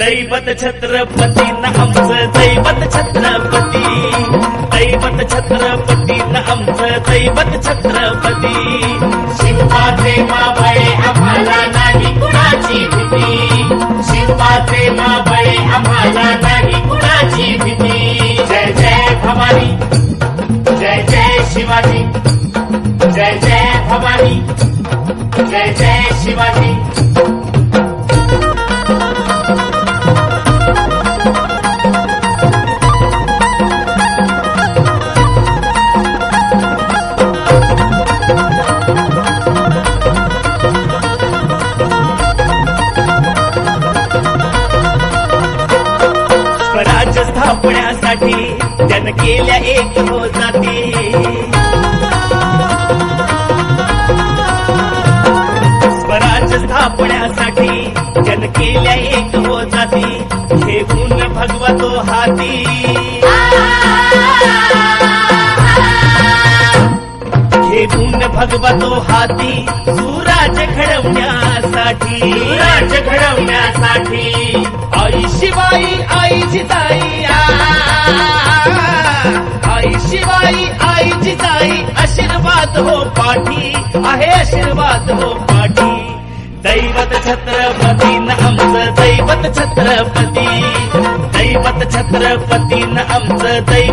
दैवत छत्रपती न आमचं दैवत छत्रपती. दैवत छत्रपती न आमचं दैवत छत्रपती. शिवबाचे माबळे आम्हाला नाही कुणाची भीती. शिवबाचे माबळे आम्हाला नाही कुणाची भीती. जय जय भवानी जय जय शिवाजी जय जय भवानी जय जय शिवाजी. स्वराज्य जन केल्या एक हो जाती स्वराज्य स्थापण्यासाठी जन केल्या एक हो जाती घेऊन भगवतो हाती. घेऊन भगवतो हाती सुराज घडवण्यासाठी. राज घडवण्यासाठी. आई शिवाई आई जिताई. पाठी आहे आशीर्वाद हो पाठी. दैवत छत्रपती न आमचं दैवत छत्रपती. दैवत छत्रपती न आमचं दैवत